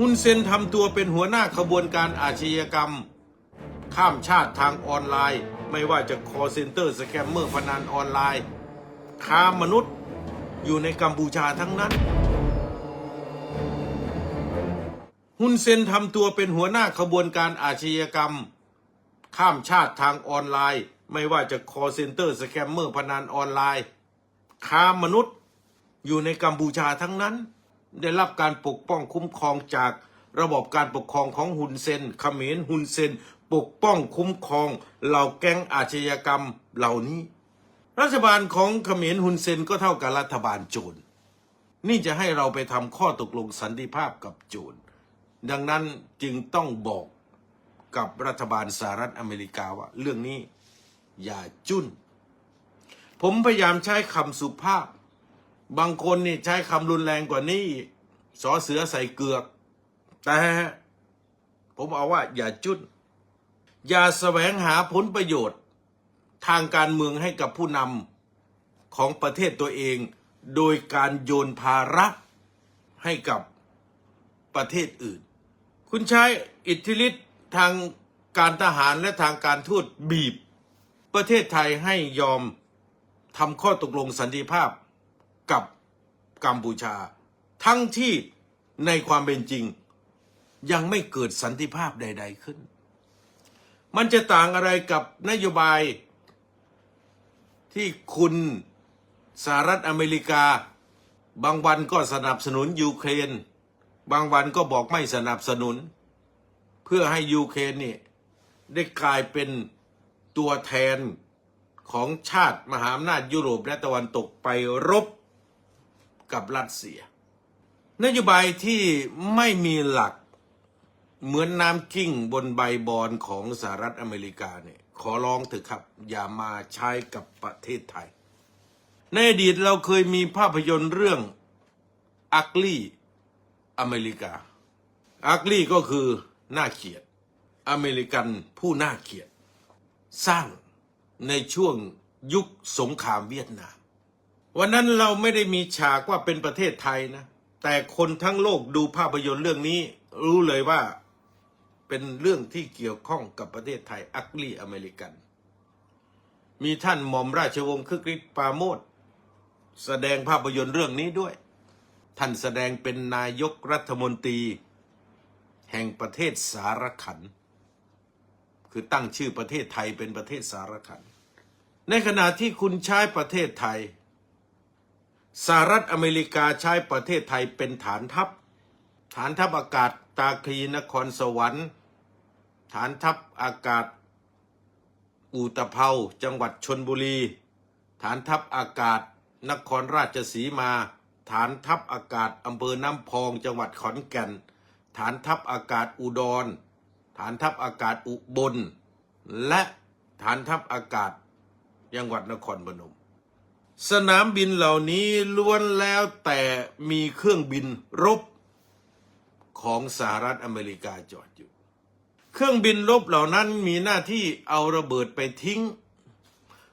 ฮุนเซนทำตัวเป็นหัวหน้าขบวนการอาชญากรรม ข้ามชาติทางออนไลน์ ไม่ว่าจะคอเซ็นเตอร์สแกมเมอร์พนันออนไลน์ ค้ามนุษย์อยู่ในกัมพูชาทั้งนั้นฮุนเซนทำตัวเป็นหัวหน้าขบวนการอาชญากรรม ข้ามชาติทางออนไลน์ ไม่ว่าจะคอเซ็นเตอร์สแกมเมอร์พนันออนไลน์ ค้ามนุษย์อยู่ในกัมพูชาทั้งนั้น ได้รับการปกป้องคุ้มครองจากระบบการปกครองของฮุนเซนเขมรฮุนเซน ปกป้องคุ้มครองเหล่าแก๊งอาชญากรรมเหล่านี้ รัฐบาลของเขมรฮุนเซนก็เท่ากับรัฐบาลโจรนี่จะให้เราไปทำข้อตกลงสันติภาพกับโจรดังนั้นจึงต้องบอกกับรัฐบาลสหรัฐอเมริกาว่า เรื่องนี้อย่าจุ้นผมพยายามใช้คำสุภาพ บางคนนี่ใช้คำรุนแรงกว่านี้สอเสือใส่เกือก แต่ผมเอาว่า อย่าจุ้นอย่าแสวงหาผลประโยชน์ ทางการเมืองให้กับผู้นำของประเทศตัวเอง โดยการโยนภาระให้กับประเทศอื่น คุณใช้อิทธิฤทธิ์ทางการทหารและทางการทูตบีบ ประเทศไทยให้ยอมทำข้อตกลงสันติภาพ กับกัมพูชา ทั้งที่ในความเป็นจริง ยังไม่เกิดสันติภาพใด ๆขึ้น มันจะต่างอะไรกับนโยบายที่คุณสหรัฐอเมริกา บางวันก็สนับสนุนยูเครน บางวันก็บอกไม่สนับสนุน เพื่อให้ยูเครนนี่ได้กลายเป็นตัวแทนของชาติมหาอำนาจยุโรปและตะวันตกไปรบ กับรัสเซีย นโยบายที่ไม่มีหลักเหมือนน้ำกิ้งบนใบบอนของสหรัฐอเมริกาเนี่ยขอร้องเถอะครับ อย่ามาใช้กับประเทศไทย ในอดีตเราเคยมีภาพยนตร์เรื่องอักลี่อเมริกาอักลี่ก็คือน่าเขียด อเมริกันผู้น่าเขียด สร้างในช่วงยุคสงครามเวียดนาม วันนั้นเราไม่ได้มีฉากว่าเป็นประเทศไทยนะ แต่คนทั้งโลกดูภาพยนตร์เรื่องนี้ รู้เลยว่าเป็นเรื่องที่เกี่ยวข้องกับประเทศไทยอักลี่อเมริกัน มีท่านหม่อมราชวงศ์คึกฤทธิ์ปาโมทแสดงภาพยนตร์เรื่องนี้ด้วย ท่านแสดงเป็นนายกรัฐมนตรี แห่งประเทศสารขัน คือตั้งชื่อประเทศไทยเป็นประเทศสารขัน ในขณะที่คุณใช้ประเทศไทย สหรัฐอเมริกาใช้ประเทศไทยเป็นฐานทัพ ฐานทัพอากาศตาคีนครสวรรค์ ฐานทัพอากาศ อูตะเภาจังหวัดชนบุรี ฐานทัพอากาศ นครราชสีมา ฐานทัพอากาศอำเภอน้ำพองจังหวัดขอนแก่น ฐานทัพอากาศอุดร ฐานทัพอากาศอุบล และฐานทัพอากาศจังหวัดนครพนม สนามบินเหล่านี้ล้วนแล้วแต่มีเครื่องบินรบของสหรัฐอเมริกาจอดอยู่ เครื่องบินรบเหล่านั้นมีหน้าที่เอาระเบิดไปทิ้ง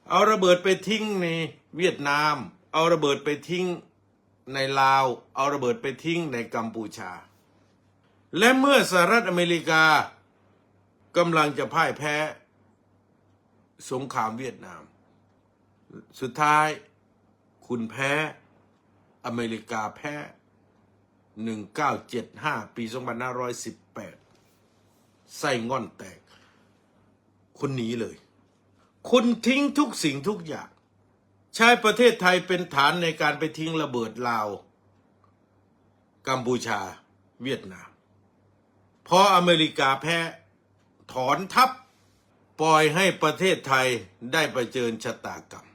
เอาระเบิดไปทิ้งในเวียดนาม เอาระเบิดไปทิ้งในลาว เอาระเบิดไปทิ้งในกัมพูชา และเมื่อสหรัฐอเมริกากำลังจะพ่ายแพ้ สงครามเวียดนาม สุดท้าย คุณแพ้ อเมริกาแพ้ 1975 ปี 2518 ไส้ง่อนแตก คุณหนีเลย คุณทิ้งทุกสิ่งทุกอย่าง ใช้ประเทศไทยเป็นฐานในการไปทิ้งระเบิดลาว กัมพูชา เวียดนามพออเมริกาแพ้ ถอนทัพ ปล่อยให้ประเทศไทยได้ไปเจิญชะตากรรม